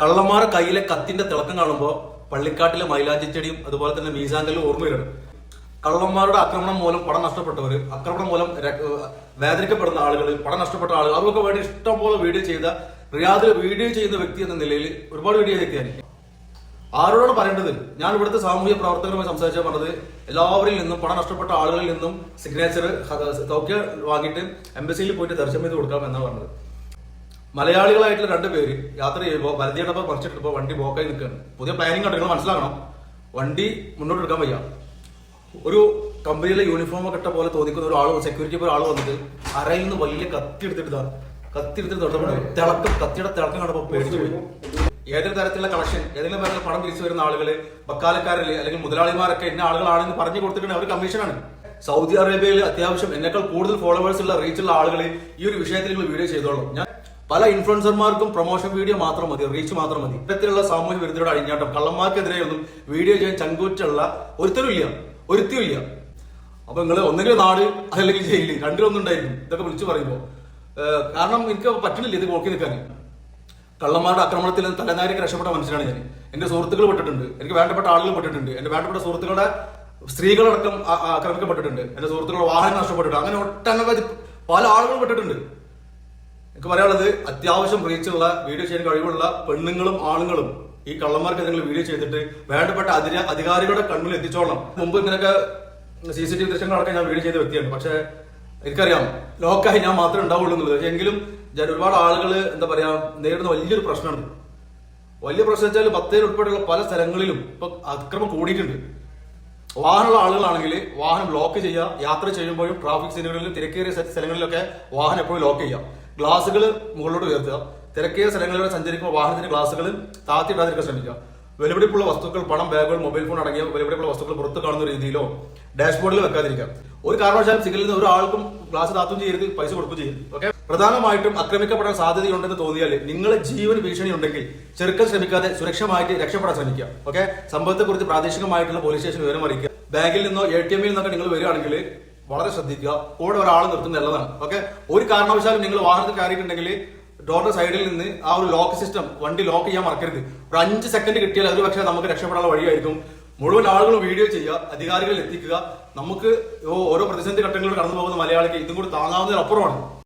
കള്ളന്മാരുടെ കയ്യിലെ കത്തിന്റെ തിളക്കം കാണുമ്പോൾ പള്ളിക്കാട്ടിലെ മൈലാഞ്ചിച്ചെടിയും അതുപോലെ തന്നെ മീസാങ്കലും ഓർമ്മ വരുന്നത് കള്ളന്മാരുടെ ആക്രമണം മൂലം പണം നഷ്ടപ്പെട്ടവർ ആക്രമണം മൂലം വേദനിക്കപ്പെടുന്ന ആളുകൾ പണം നഷ്ടപ്പെട്ട ആളുകൾ അവർക്കൊക്കെ വേണ്ടി ഇഷ്ടം പോലെ വീഡിയോ ചെയ്ത റിയാദിൽ വീഡിയോ ചെയ്യുന്ന വ്യക്തി എന്ന നിലയിൽ ഒരുപാട് വീഡിയോ ചെയ്തിരിക്കാൻ ആരോടാണ് പറയേണ്ടത്? ഞാൻ ഇവിടുത്തെ സാമൂഹ്യ പ്രവർത്തകരുമായി സംസാരിച്ചാൽ പറഞ്ഞത് എല്ലാവരിൽ നിന്നും പണം നഷ്ടപ്പെട്ട ആളുകളിൽ നിന്നും സിഗ്നേച്ചർ തോക്കിയ വാങ്ങിയിട്ട് എംബസിയിൽ പോയിട്ട് ദർശനം ചെയ്ത് കൊടുക്കാം എന്നാണ് പറഞ്ഞത്. മലയാളികളായിട്ടുള്ള രണ്ട് പേര് യാത്ര ചെയ്യുമ്പോൾ വലതിയടപ്പം പറിച്ചിട്ടപ്പോൾ വണ്ടി ബ്ലോക്കായി നിൽക്കുകയാണ്. പുതിയ പ്ലാനിങ് കണ്ടു മനസ്സിലാക്കണം. വണ്ടി മുന്നോട്ട് എടുക്കാൻ വയ്യ. ഒരു കമ്പനിയിലെ യൂണിഫോം ഒക്കെ ഇട്ട പോലെ തോന്നിക്കുന്ന ഒരാൾ സെക്യൂരിറ്റി ഒരു ആൾ വന്നിട്ട് അരയിൽ നിന്ന് വലിയ കത്തി എടുത്തിട്ട് കത്തി എടുത്തിട്ട് തൊട്ടപ്പോൾ തിളക്കം കത്തിയുടെ തിളക്കം കണ്ടപ്പോൾ പേടിച്ചു പോയി. ഏതെങ്കിലും തരത്തിലുള്ള കളക്ഷൻ ഏതെങ്കിലും പറഞ്ഞ പണം തിരിച്ചു വരുന്ന ആളുകൾ ബക്കാലക്കാരിൽ അല്ലെങ്കിൽ മുതലാളിമാരൊക്കെ ഇന്ന ആളുകളാണെന്ന് പറഞ്ഞു കൊടുത്തിട്ടുണ്ടെങ്കിൽ അവർ കമ്മീഷനാണ് സൗദി അറേബ്യയിൽ അത്യാവശ്യം എന്നെക്കാൾ കൂടുതൽ ഫോളോവേഴ്സ് ഉള്ള റീച്ചുള്ള ആളുകൾ ഈ ഒരു വിഷയത്തിൽ നിങ്ങൾ വീഡിയോ ചെയ്തോളൂ. ഞാൻ പല ഇൻഫ്ലുവൻസർമാർക്കും പ്രൊമോഷൻ വീഡിയോ മാത്രം മതി റീച്ച് മാത്രം മതി. ഇത്തരത്തിലുള്ള സാമൂഹ്യ വിരുദ്ധരുടെ അഴിഞ്ഞാട്ടം കള്ളന്മാർക്കെതിരെ ഒന്നും വീഡിയോ ചെയ്യാൻ ചങ്കൂറ്റുള്ള ഒരുത്തരും ഇല്ല ഒരുത്തിയും ഇല്ല അപ്പൊ നിങ്ങൾ ഒന്നെങ്കിൽ നാട് അല്ലെങ്കിൽ ജയിൽ രണ്ടിലൊന്നും ഉണ്ടായിരിക്കും ഇതൊക്കെ വിളിച്ചു പറയുമ്പോൾ കാരണം എനിക്ക് പറ്റണില്ല ഇത് പോക്കി നിൽക്കാൻ. കള്ളന്മാരുടെ ആക്രമണത്തിൽ തലനാരിക്ക് രക്ഷപ്പെട്ട മനുഷ്യനാണ് ഞാൻ. എന്റെ സുഹൃത്തുക്കൾ പെട്ടിട്ടുണ്ട്. എനിക്ക് വേണ്ടപ്പെട്ട ആളുകൾ പെട്ടിട്ടുണ്ട്. എന്റെ വേണ്ടപ്പെട്ട സുഹൃത്തുക്കളുടെ സ്ത്രീകളടക്കം ആക്രമിക്കപ്പെട്ടിട്ടുണ്ട്. എന്റെ സുഹൃത്തുക്കളുടെ വാഹനം നഷ്ടപ്പെട്ടിട്ടുണ്ട്. അങ്ങനെ ഒട്ടനവധി പല ആളുകളും പെട്ടിട്ടുണ്ട്. എനിക്ക് പറയാനുള്ളത് അത്യാവശ്യം റീച്ചുള്ള വീഡിയോ ചെയ്യാൻ കഴിവുള്ള പെണ്ണുങ്ങളും ആണുങ്ങളും ഈ കള്ളന്മാർക്ക് നിങ്ങൾ വീഡിയോ ചെയ്തിട്ട് വേണ്ടപ്പെട്ട അതിര അധികാരികളുടെ കണ്ണിൽ എത്തിച്ചോളണം. മുമ്പ് ഇങ്ങനെയൊക്കെ സി സി ടി വി ദൃശ്യങ്ങളൊക്കെ ഞാൻ വീഡിയോ ചെയ്ത വ്യക്തിയാണ്. പക്ഷെ എനിക്കറിയാം ലോക്കായി ഞാൻ മാത്രമേ ഉണ്ടാവുള്ളൂ എന്നുള്ളത്. എങ്കിലും ഞാൻ ഒരുപാട് ആളുകൾ എന്താ പറയാ നേരിടുന്ന വലിയൊരു പ്രശ്നമാണ്. വലിയ പ്രശ്നം വെച്ചാൽ പത്തേൽ ഉൾപ്പെടെയുള്ള പല സ്ഥലങ്ങളിലും ഇപ്പൊ അക്രമം കൂടിയിട്ടുണ്ട്. വാഹനമുള്ള ആളുകളാണെങ്കിൽ വാഹനം ലോക്ക് ചെയ്യുക യാത്ര ചെയ്യുമ്പോഴും ട്രാഫിക് സീനുകളിലും തിരക്കേറിയ സ്ഥ- സ്ഥലങ്ങളിലൊക്കെ വാഹനം എപ്പോഴും ലോക്ക് ചെയ്യുക. ഗ്ലാസുകൾ മുകളിലോട്ട് ഉയർത്തുക. തിരക്കേറിയ സ്ഥലങ്ങളിലൂടെ സഞ്ചരിക്കുമ്പോൾ വാഹനത്തിന്റെ ഗ്ലാസുകൾ താത്തിയിടാതിരിക്കാൻ ശ്രമിക്കുക. വിലപിടിപ്പുള്ള വസ്തുക്കൾ പണം ബാഗുകൾ മൊബൈൽ ഫോൺ അടങ്ങിയ വിലപിടിപ്പുള്ള വസ്തുക്കൾ പുറത്ത് കാണുന്ന രീതിയിലോ ഡാഷ്ബോർഡിൽ വെക്കാതിരിക്കാം. ഒരു കാരണവശാലും സിഗ്നലിൽ നിന്ന് ഒരാൾക്കും ഗ്ലാസ് താത്തും ചെയ്യരുത് പൈസ കൊടുക്കും ചെയ്യും ഓക്കെ? പ്രധാനമായിട്ടും ആക്രമിക്കപ്പെടാൻ സാധ്യതയുണ്ടെന്ന് തോന്നിയാൽ നിങ്ങളെ ജീവൻ ഭീഷണി ഉണ്ടെങ്കിൽ ചെറുക്കൻ ശ്രമിക്കാതെ സുരക്ഷമായിട്ട് രക്ഷപ്പെടാൻ ശ്രമിക്കുക. ഓക്കെ? സംഭവത്തെക്കുറിച്ച് പ്രാദേശികമായിട്ടുള്ള പോലീസ് സ്റ്റേഷൻ വിവരം അറിയിക്കുക ബാങ്കിൽ നിന്നോ എ ടി എമ്മിൽ നിന്നൊക്കെ നിങ്ങൾ വരികയാണെങ്കിൽ വളരെ ശ്രദ്ധിക്കുക. കൂടെ ഒരാൾ നിർത്തുന്നത് നല്ലതാണ്. ഓക്കെ ഒരു കാരണവശാലും നിങ്ങൾ വാഹനത്തിൽ കയറിയിട്ടുണ്ടെങ്കിൽ ഡോറിന്റെ സൈഡിൽ നിന്ന് ആ ഒരു ലോക്ക് സിസ്റ്റം വണ്ടി ലോക്ക് ചെയ്യാൻ മറക്കരുത്. ഒരു അഞ്ച് സെക്കൻഡ് കിട്ടിയാൽ അത് പക്ഷേ നമുക്ക് രക്ഷപ്പെടാനുള്ള വഴിയായിരിക്കും. മുഴുവൻ ആളുകളും വീഡിയോ ചെയ്യുക അധികാരികളിൽ എത്തിക്കുക. നമുക്ക് ഓരോ പ്രതിസന്ധി ഘട്ടങ്ങളിൽ കടന്നു പോകുന്ന മലയാളിക്ക് ഇതും കൂടി താങ്ങാവുന്നതിനപ്പുറമാണ്.